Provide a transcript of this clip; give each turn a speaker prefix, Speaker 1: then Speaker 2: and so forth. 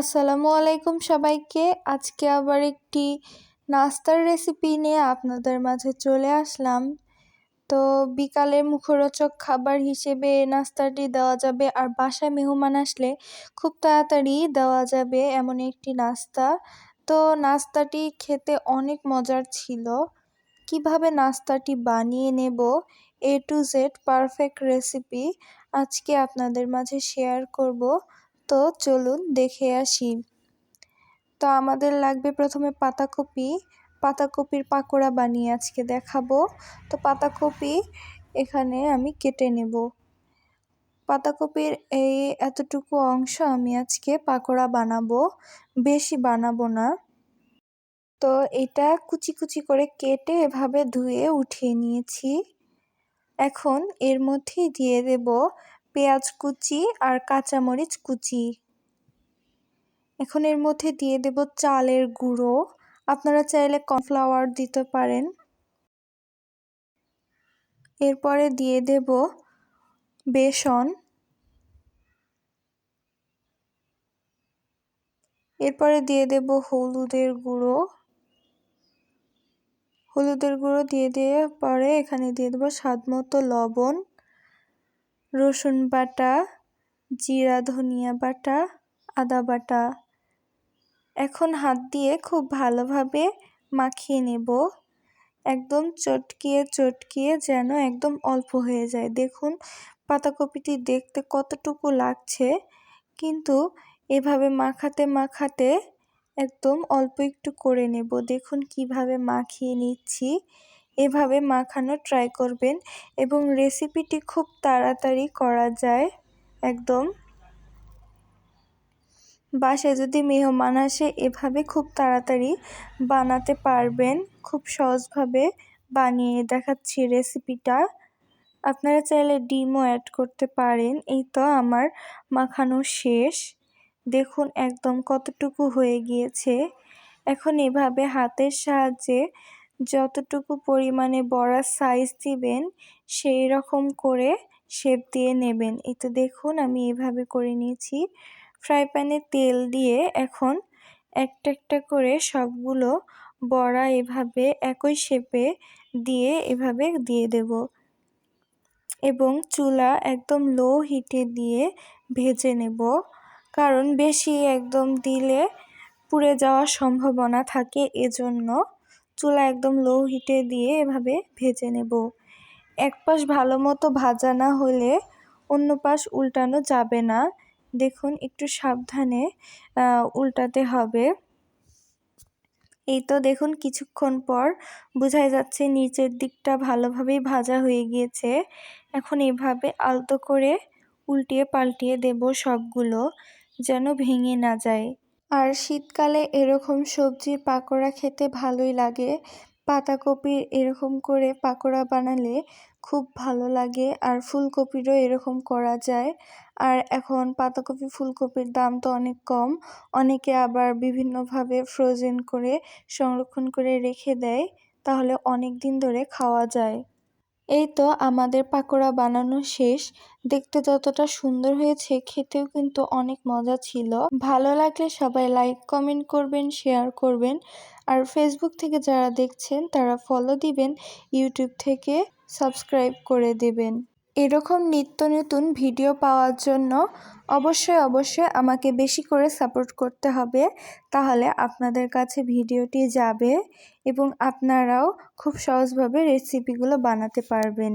Speaker 1: আসসালামু আলাইকুম সবাইকে। আজকে আবার একটি নাস্তার রেসিপি নিয়ে আপনাদের মাঝে চলে আসলাম। তো বিকালের মুখরোচক খাবার হিসেবে নাস্তাটি দেওয়া যাবে আর বাসায় মেহমান আসলে খুব তাড়াতাড়ি দেওয়া যাবে এমন একটি নাস্তা। তো নাস্তাটি খেতে অনেক মজার ছিল। কীভাবে নাস্তাটি বানিয়ে নেব A to Z perfect recipe আজকে আপনাদের মাঝে শেয়ার করব। তো চলুন দেখে আসি। তো আমাদের লাগবে প্রথমে পাতাকপি। পাতাকপির পাকোড়া বানিয়ে আজকে দেখাবো। তো পাতাকপি এখানে আমি কেটে নেব। পাতাকপির এই এতটুকু অংশ আমি আজকে পাকোড়া বানাবো। বেশি বানাবো না। তো এটা কুচি কুচি করে কেটে এভাবে ধুয়ে উঠিয়ে নিয়েছি। এখন এর মধ্যেই দিয়ে দেব পেঁয়াজ কুচি আর কাঁচামরিচ কুচি। এখন এর মধ্যে দিয়ে দেব চালের গুঁড়ো। আপনারা চাইলে কর্নফ্লাওয়ার দিতে পারেন। এরপরে দিয়ে দেব বেসন। এরপরে দিয়ে দেব হলুদের গুঁড়ো। হলুদের গুঁড়ো দিয়ে দিয়ে পরে এখানে দিয়ে দেবো স্বাদ মতো লবণ। রসুন বাটা, জিরা, ধনিয়া বাটা, আদা বাটা। এখন হাত দিয়ে খুব ভালোভাবে মাখিয়ে নেব। একদম চটকিয়ে চটকিয়ে যেন একদম অল্প হয়ে যায়। দেখুন পাতাকপিটি দেখতে কতটুকু লাগছে, কিন্তু এভাবে মাখাতে মাখাতে একদম অল্প একটু করে নেব। দেখুন কীভাবে মাখিয়ে নিচ্ছি। এভাবে মাখানো ট্রাই করবেন এবং রেসিপিটি খুব তাড়াতাড়ি করা যায় একদম। বাসায় যদি মেহমান আসে, এভাবে খুব তাড়াতাড়ি বানাতে পারবেন। খুব সহজভাবে বানিয়ে দেখাচ্ছি রেসিপিটা আপনারা চাইলে ডিমও অ্যাড করতে পারেন। এই তো আমার মাখানো শেষ। দেখুন একদম কতটুকু হয়ে গিয়েছে। এখন এভাবে হাতের সাহায্যে যতটুকু পরিমাণে বড়া সাইজ দিবেন সেই রকম করে শেপ দিয়ে নেবেন। এই তো দেখুন, আমি এভাবে করে নিয়েছি। ফ্রাই প্যানে তেল দিয়ে এখন একটা একটা করে সবগুলো বড়া এভাবে একই শেপে দিয়ে এভাবে দিয়ে দেব। এবং চুলা একদম লো হিটে দিয়ে ভেজে নেব। কারণ বেশি একদম দিলে পুড়ে যাওয়ার সম্ভাবনা থাকে, এজন্য চুলা একদম লো হিটে দিয়ে এভাবে ভেজে নেব। এক পাশ ভালো মতো ভাজা না হলে অন্য পাশ উল্টানো যাবে না। দেখুন, একটু সাবধানে উল্টাতে হবে। এই তো দেখুন, কিছুক্ষণ পর বোঝাই যাচ্ছে নিচের দিকটা ভালোভাবেই ভাজা হয়ে গিয়েছে। এখন এভাবে আলতো করে উল্টিয়ে পাল্টিয়ে দেব সবগুলো, যেন ভেঙে না যায়। আর শীতকালে এরকম সবজির পাকোড়া খেতে ভালোই লাগে। পাতাকপির এরকম করে পাকোড়া বানালে খুব ভালো লাগে আর ফুলকপিরও এরকম করা যায়। আর এখন পাতাকপি, ফুলকপির দাম তো অনেক কম। অনেকে আবার বিভিন্নভাবে ফ্রোজেন করে সংরক্ষণ করে রেখে দেয়। তাহলে অনেক দিন ধরে খাওয়া যায়। এই তো আমাদের পাকোড়া বানানো শেষ। দেখতে যতটা সুন্দর হয়েছে, খেতেও কিন্তু অনেক মজা ছিল। ভালো লাগলে সবাই লাইক কমেন্ট করবেন শেয়ার করবেন। আর ফেসবুক থেকে যারা দেখছেন, তারা ফলো দিবেন। ইউটিউব থেকে সাবস্ক্রাইব করে দেবেন। এরকম নিত্য নতুন ভিডিও পাওয়ার জন্য অবশ্যই অবশ্যই আমাকে বেশি করে সাপোর্ট করতে হবে। তাহলে আপনাদের কাছে ভিডিওটি যাবে এবং আপনারাও খুব সহজভাবে রেসিপিগুলো বানাতে পারবেন।